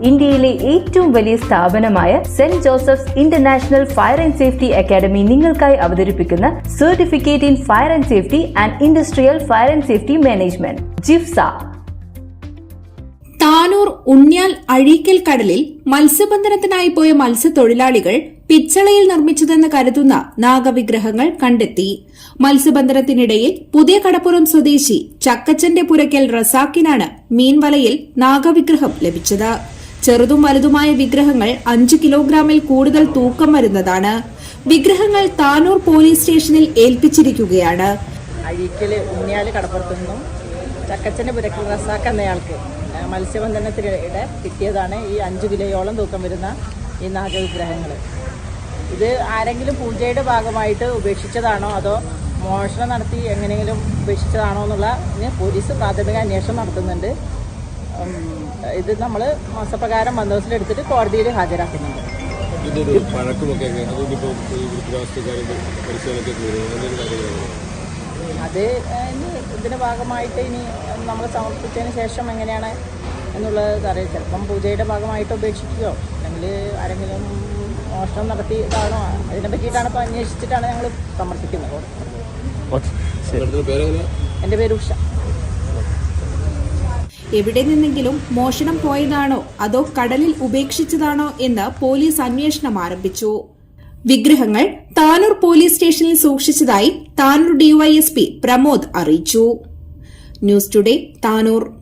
ഇന്ത്യയിലെ ഏറ്റവും വലിയ സ്ഥാപനമായ Saint Joseph's International Fire and Safety Academy നിങ്ങൾക്കായി അവതരിപ്പിക്കുന്ന certificate in fire and safety and industrial fire and safety management ജിഫ്സ. Tanur Unyal Azhikkal കടലിൽ മത്സ്യബന്ധനത്തിനായി പോയ മത്സ്യത്തൊഴിലാളികൾ പിച്ചളയിൽ നിർമ്മിച്ചതെന്ന് കരുതുന്ന നാഗവിഗ്രഹങ്ങൾ കണ്ടെത്തി. മത്സ്യബന്ധനത്തിനിടയിൽ പുതിയ കടപ്പുറം സ്വദേശി ചക്കച്ചന്റെ പുരയ്ക്കൽ റസാക്കിനാണ് മീൻവലയിൽ നാഗവിഗ്രഹം ലഭിച്ചത്. ചെറുതും വലുതുമായ വിഗ്രഹങ്ങൾ അഞ്ച് കിലോഗ്രാമിൽ കൂടുതൽ തൂക്കം വരുന്നതാണ്. വിഗ്രഹങ്ങൾ താനൂർ പോലീസ് സ്റ്റേഷനിൽ ഏൽപ്പിച്ചിരിക്കുകയാണ്. അഴീക്കൽ ഉണ്ണിയാൽ കടപ്പുറത്തുനിന്നും ചക്കച്ചനെ പുരക്കൽ റസാക്ക് എന്നയാൾക്ക് മത്സ്യബന്ധനത്തിനിടെ കിട്ടിയതാണ് ഈ അഞ്ച് കിലോയോളം തൂക്കം വരുന്ന ഈ നാഗവിഗ്രഹങ്ങൾ ഇത് ആരെങ്കിലും പൂജയുടെ ഭാഗമായിട്ട് ഉപേക്ഷിച്ചതാണോ അതോ മോഷണം നടത്തി എങ്ങനെയെങ്കിലും ഉപേക്ഷിച്ചതാണോ എന്നുള്ള പോലീസ് പ്രാഥമിക അന്വേഷണം നടത്തുന്നുണ്ട്. ഇത് നമ്മൾ മാസപ്രകാരം ബന്ധോബസ്തിലെടുത്തിട്ട് കോടതിയിൽ ഹാജരാക്കുന്നുണ്ട്. പഴക്കമൊക്കെ? അതുകൊണ്ടിപ്പോൾ ഈ എന്തെങ്കിലും കാര്യങ്ങളാണോ? അത് ഇനി ഇതിന്റെ ഭാഗമായിട്ട് ഇനി നമ്മൾ സമർപ്പിച്ചതിന് ശേഷം എങ്ങനെയാണ് എന്നുള്ളത് അറിയാം ചിലപ്പം പൂജയുടെ ഭാഗമായിട്ട് ഉപേക്ഷിക്കുകയോ അല്ലെങ്കിൽ ആരെങ്കിലും മോഷണം നടത്തിയതാണോ അതിനെ പറ്റിയിട്ടാണ് ഇപ്പോൾ അന്വേഷിച്ചിട്ടാണ് ഞങ്ങൾ സമർപ്പിക്കുന്നത്. എന്റെ പേര് ഉഷ. എവിടെ നിന്നെങ്കിലും മോഷണം പോയതാണോ അതോ കടലിൽ ഉപേക്ഷിച്ചതാണോ എന്ന് പോലീസ് അന്വേഷണം ആരംഭിച്ചു. വിഗ്രഹങ്ങൾ താനൂർ പോലീസ് സ്റ്റേഷനിൽ സൂക്ഷിച്ചതായി താനൂർ ഡിവൈഎസ്പി പ്രമോദ് അറിയിച്ചു. News today Tanur.